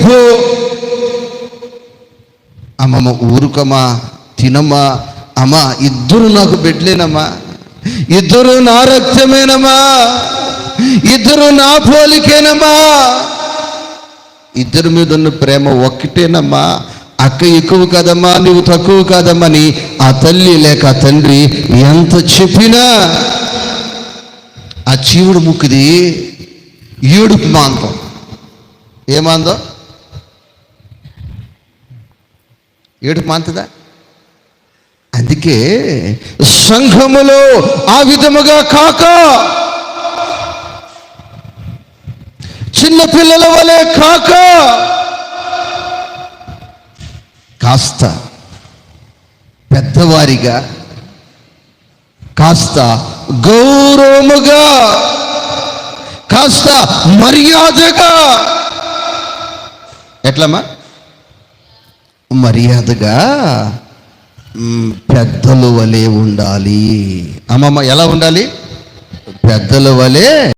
వెళ్ళిపో అమ్మమ్మ ఊరుకమ్మా తినమ్మా అమ్మా ఇద్దరు నాకు బిడ్డలేనమ్మా. ఇద్దరు నా రక్తమేనమ్మా. ఇద్దరు నా పోలికేనమ్మా. ఇద్దరి మీద ఉన్న ప్రేమ ఒక్కటేనమ్మా. అక్క ఎక్కువ కదమ్మా నువ్వు తక్కువ కాదమ్మని అని ఆ తల్లి లేక ఆ తండ్రి ఎంత చెప్పినా ఆ చీవుడు ముక్కుది ఏడుపు మాంతం. ఏమాందో ఏడుపు మాంతదా అందుకే సంఘములో ఆ విధముగా కాక చిన్న పిల్లల వలె కాక కాస్త పెద్దవారిగా కాస్త గౌరవముగా కాస్త మర్యాదగా. ఎట్లమ్మా? మర్యాదగా పెద్దల వలె ఉండాలి. అమ్మమ్మ ఎలా ఉండాలి? పెద్దల వలె